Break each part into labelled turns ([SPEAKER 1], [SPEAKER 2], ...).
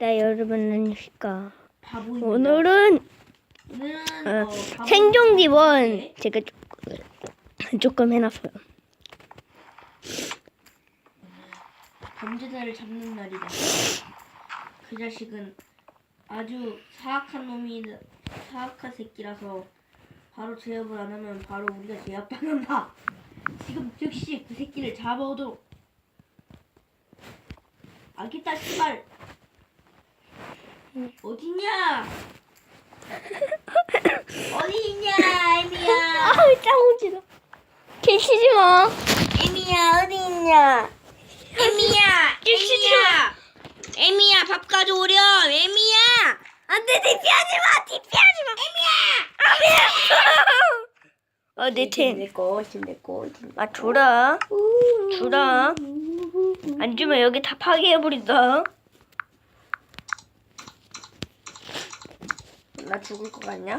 [SPEAKER 1] 네 여러분 안녕하십니까
[SPEAKER 2] 바보입니다.
[SPEAKER 1] 오늘은
[SPEAKER 2] 오늘은
[SPEAKER 1] 어,
[SPEAKER 2] 어, 바보-
[SPEAKER 1] 생존 기본
[SPEAKER 2] 네.
[SPEAKER 1] 제가 조금, 조금 해놨어요
[SPEAKER 2] 범죄자를 잡는 날이다. 그 자식은 아주 사악한 놈이 사악한 새끼라서 바로 제압을 안 하면 바로 우리가 제압당한다. 지금 즉시 그 새끼를 잡아오도록. 알겠다 씨발. 어딨냐? 어디 있냐, 에미야?
[SPEAKER 1] 아우 짱오지다 계시지 마.
[SPEAKER 2] 에미야 어디 있냐? 에미야, 에미야, 에미야 밥 가져오렴, 에미야.
[SPEAKER 1] 안돼 DP하지 마 DP하지 마. 에미야. 어내템아
[SPEAKER 2] 내거, 지금 내거, 지금
[SPEAKER 1] 줘라. 주라. 안 주면 여기 다 파괴해버린다
[SPEAKER 2] 나 죽을 것 같냐?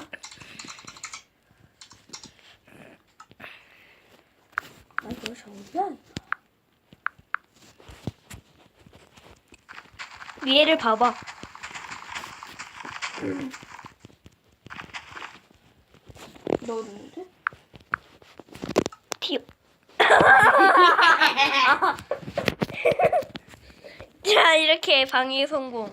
[SPEAKER 2] 나 이거 정말
[SPEAKER 1] 위에를 봐봐
[SPEAKER 2] 넣었는데?
[SPEAKER 1] 튀어 자 이렇게 방해 성공